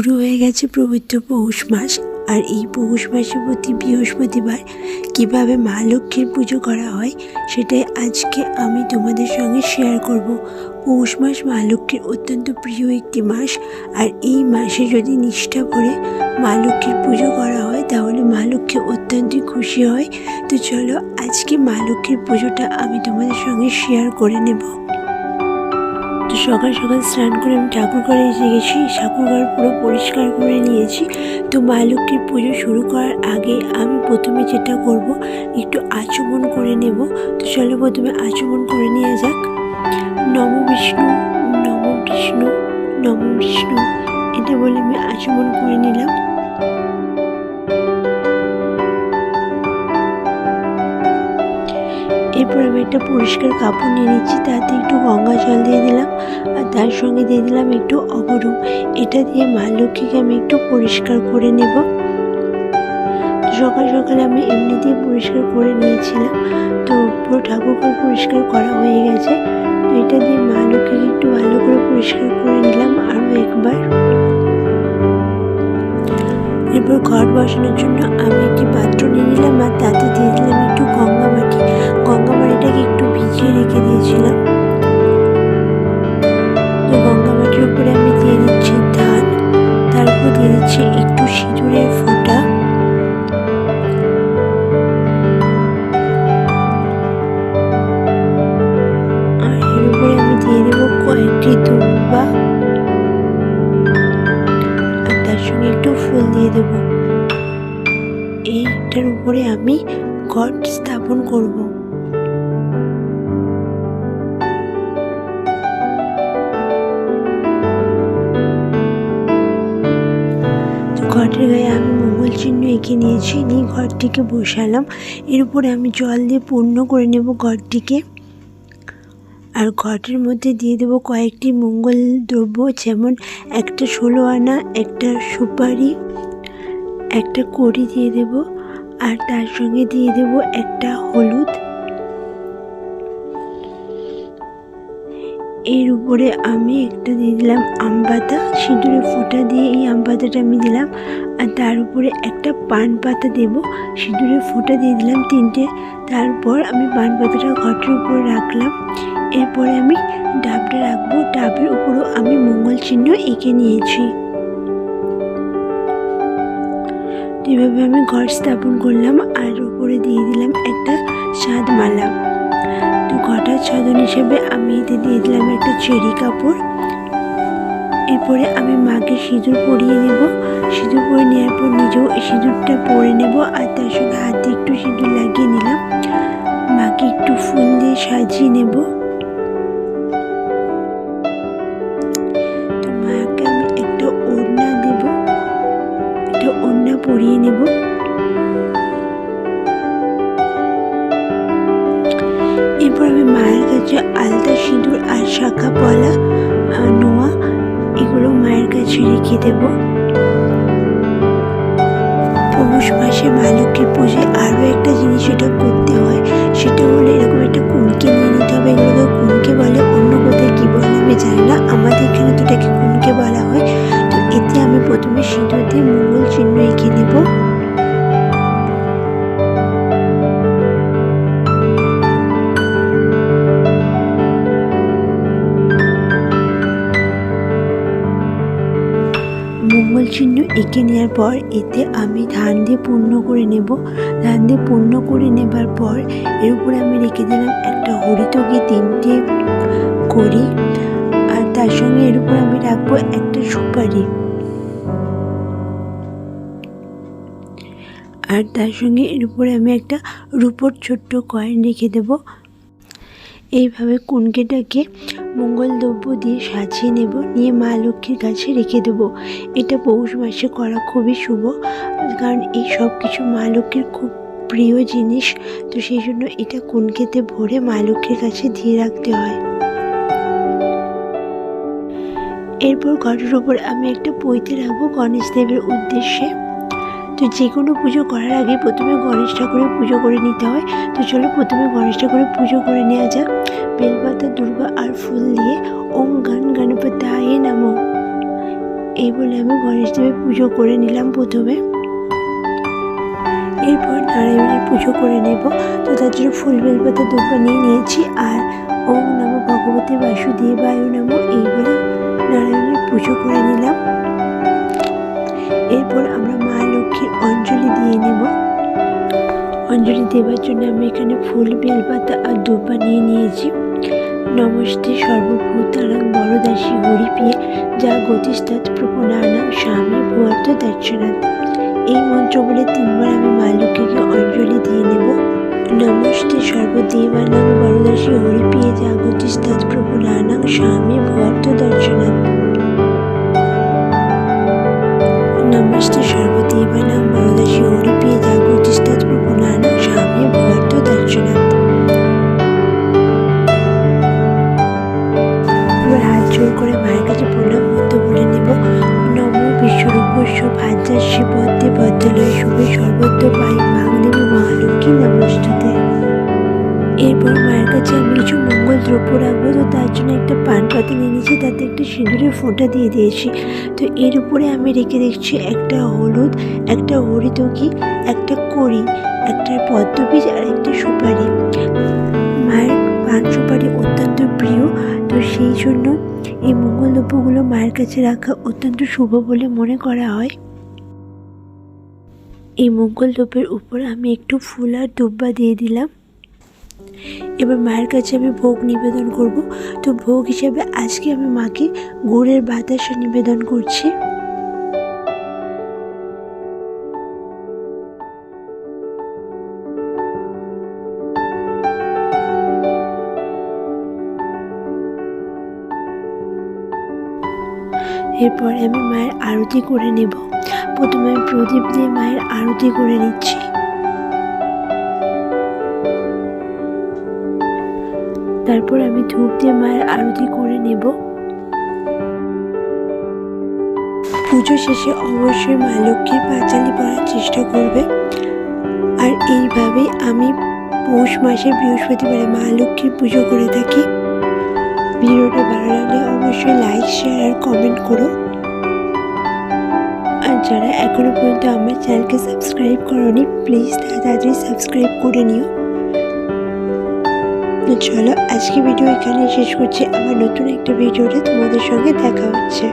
শুরু হয়ে গেছে পবিত্র পৌষ মাস। আর এই পৌষ মাসে প্রতি বৃহস্পতিবার কীভাবে মা লক্ষ্মীর পুজো করা হয়, সেটাই আজকে আমি তোমাদের সঙ্গে শেয়ার করব। পৌষ মাস মা লক্ষ্মীর অত্যন্ত প্রিয় একটি মাস। আর এই মাসে যদি নিষ্ঠা করে মা লক্ষ্মীর পুজো করা হয়, তাহলে মা লক্ষ্মী অত্যন্তই খুশি হয়। তো চলো আজকে মা লক্ষ্মীর পুজোটা আমি তোমাদের সঙ্গে শেয়ার করে নেব। তো সকাল সকাল স্নান করে আমি ঠাকুর ঘরে এসে গেছি। ঠাকুর ঘর পুরো পরিষ্কার করে নিয়েছি। তো মা লক্ষ্মীর পুজো শুরু করার আগে আমি প্রথমে যেটা করব, একটু আচমন করে নেব। তো চলো প্রথমে আচমন করে নেওয়া যাক। নম বিষ্ণু নম বিষ্ণু নম বিষ্ণু। এটা বলে আমি আচমন করে নিলাম। এরপর আমি একটা পরিষ্কার কাপড় নিয়ে নিচ্ছি, তাতে একটু গঙ্গা জল দিয়ে দিলাম আর তার সঙ্গে দিয়ে দিলাম একটু অগরু এটা দিয়ে মা লক্ষ্মীকে আমি একটু পরিষ্কার করে নেব। সকাল সকালে আমি এমনিতেই পরিষ্কার করে নিয়েছিলাম। তো পুরো ঠাকুরঘর পরিষ্কার করা হয়ে গেছে। তো এটা দিয়ে মা লক্ষ্মীকে একটু ভালো করে পরিষ্কার করে নিলাম আরও একবার। এরপর ঘর বসানোর জন্য আমি একটি পাত্র নিয়ে নিলাম আর তাতে দিয়ে দিলাম একটু গঙ্গা মাটি। গঙ্গা মাটিটাকে একটু ভিজিয়ে রেখে দিয়েছিলাম। ফুল দিয়ে দেবো। এইটার উপরে আমি ঘট স্থাপন করব। ঘটের গায়ে আমি মঙ্গল চিহ্ন এঁকে নিয়েছি, নিয়ে ঘরটিকে বসালাম। এর উপরে আমি জল দিয়ে পূর্ণ করে নেব ঘরটিকে আর ঘটের মধ্যে দিয়ে দেবো কয়েকটি মঙ্গল দ্রব্য, যেমন একটা ষোলো আনা, একটা সুপারি, একটা কড়ি দিয়ে দেবো, আর তার সঙ্গে দিয়ে দেবো একটা হলুদ। এর উপরে আমি একটা দিয়ে দিলাম আম পাতা। সিঁদুরে ফোঁটা দিয়ে এই আম পাতাটা আমি দিলাম। আর তার উপরে একটা পান পাতা দেব। সিঁদুরে ফোঁটা দিয়ে দিলাম তিনটে। তারপর আমি পান পাতাটা ঘটের উপরে রাখলাম। এরপরে আমি ডাবটা রাখব। ডাবের উপরেও আমি মঙ্গল চিহ্ন এঁকে নিয়েছি। এভাবে আমি ঘর স্থাপন করলাম। আর উপরে দিয়ে দিলাম একটা সাদ মালা ঘটার ছদন হিসেবে আমি এতে দিয়ে দিলাম একটা চেরি কাপড়। এরপরে আমি মাকে সিঁদুর পরিয়ে নেব। সিঁদুর পরে নেওয়ার পর নিজেও সিঁদুরটা পরে নেব আর তার সঙ্গে হাতে একটু সিঁদুর লাগিয়ে নিলাম। মাকে একটু ফুল দিয়ে সাজিয়ে নেব। মাকে আমি একটা ওড়না দেব। একটা ওড়না পরিয়ে নেব। এরপর আমি মায়ের কাছে আলতা সিঁদুর আর শাখা পলা নোয়া, এগুলো মায়ের কাছে রেখে দেব। পৌষ মাসে মা লক্ষ্মীর পুজোয় আরও একটা জিনিস এটা করতে হয়, সেটা হলো এরকম একটা কুনকে নিয়ে নিতে হবে। এগুলোকে কুনকে বলে, অন্য কোথায় কী বলে আমি জানি না। আমাদের এখানে তো এটাকে কুনকে বলা হয়। তো এতে আমি প্রথমে সিঁদুর দিয়ে মঙ্গল চিহ্ন এঁকে নেওয়ার পর এতে আমি ধান দিয়ে পূর্ণ করে নেব। ধান দিয়ে পূর্ণ করে নেবার পর এর উপরে আমি রেখে দিলাম একটা হরিতকি তিনটে করি আর তার সঙ্গে এর উপর আমি রাখব একটা সুপারি। আর তার সঙ্গে এর উপরে আমি একটা রুপোর ছোট্ট কয়েন রেখে দেব। এইভাবে কুনকেটাকে মঙ্গল দ্রব্য দিয়ে সাজিয়ে নেব, নিয়ে মা লক্ষ্মীর কাছে রেখে দেবো। এটা পৌষ মাসে করা খুবই শুভ, কারণ এই সব কিছু মা লক্ষ্মীর খুব প্রিয় জিনিস। তো সেই জন্য এটা কুনকেতে ভরে মা লক্ষ্মীর কাছে দিয়ে রাখতে হয়। এরপর ঘরের ওপর আমি একটা পৈতে রাখব গণেশ দেবের উদ্দেশ্যে। তো যে কোনো পুজো করার আগে প্রথমে গণেশ ঠাকুরের পুজো করে নিতে হয়। তো চলো প্রথমে গণেশ ঠাকুরের পুজো করে নেওয়া যাক। বেলপাতা, দুর্গা আর ফুল দিয়ে ওম গান গণপতি আয়ে নামো। এই বলে আমি গণেশ দেবের পুজো করে নিলাম প্রথমে। এরপর নারায়ণের পুজো করে নেব। তো তার জন্য ফুল, বেলপাতা, দুর্গা নিয়ে নিয়েছি আর ওম নম ভগবতী বাসুদেবায় নম। এই বলে নারায়ণের পুজো করে নিলাম। মা অঞ্জলি দিয়ে নেব। অঞ্জলি দেওয়ার জন্য আমি এখানে ফুল, বেলপাতা আর দুব্বা নিয়ে নিয়েছি। নমস্তে সর্বভূতারাং বড়দাসী হরিপিয়ে যা গতিস্তাৎ প্রপুনানাং স্বামী ভুয়ার্থ দর্শনাথ এই মন্ত্র বলে তিনবার আমি মা লক্ষ্মীকে অঞ্জলি দিয়ে নেব। নমস্তে সর্বদেবানাং বড়দাসী হরিপিয়ে যা গতিস্তাৎ প্রপুনানাং স্বামী ভুয়ার্থ দর্শনাথ জোর করে মায়ের কাছে প্রণাম মন্ত্র বলে নেব। নম বিশ্বরূপস্য ভাজ্যাস্য পদ্মে পদ্মালয় শুভে সর্বত্র পাই মাংদেবী মহালক্ষ্মী নমস্তুতে। এরপর মায়ের কাছে আমি কিছু মঙ্গল দ্রব্য রাখব, তো তার জন্য একটা পান পাতা নিয়ে নিয়েছি, তাতে একটা সিঁদুরের ফোঁটা দিয়ে দিয়েছি। তো এর উপরে আমি রেখে দেখছি একটা হলুদ, একটা হরিতকি, একটা কড়ি, একটা পদ্মবীজ আর একটা সুপারি। মায়ের পান সুপারি অত্যন্ত প্রিয়। সেই জন্য এই মঙ্গল দ্রব্যগুলো মায়ের কাছে রাখা অত্যন্ত শুভ বলে মনে করা হয়। এই মঙ্গল দ্রব্যের উপর আমি একটু ফুল আর দুব্বা দিয়ে দিলাম। এবার মায়ের কাছে আমি ভোগ নিবেদন করব। তো ভোগ হিসেবে আজকে আমি মাকে গুড়ের বাতাসা নিবেদন করছি। এরপর আমি মায়ের আরতি করে নেব। প্রথমে আমি প্রদীপ দিয়ে মায়ের আরতি করে নিচ্ছি। তারপর আমি ধূপ দিয়ে মায়ের আরতি করে নেব। পুজো শেষে অবশ্যই মা লক্ষ্মীর পাঁচালি পড়ার চেষ্টা করবে। আর এইভাবেই আমি পৌষ মাসের বৃহস্পতিবারে মা লক্ষ্মীর পুজো করে থাকি। ভিডিওটা অবশ্যই লাইক শেয়ার আর কমেন্ট করো। আর যারা এখনও পর্যন্ত আমার চ্যানেলকে সাবস্ক্রাইব করনি প্লিজ তাড়াতাড়ি সাবস্ক্রাইব করে নিও। চলো, আজকে ভিডিও এখানে শেষ করছি। আমার নতুন একটা ভিডিওতে তোমাদের সঙ্গে দেখা হচ্ছে।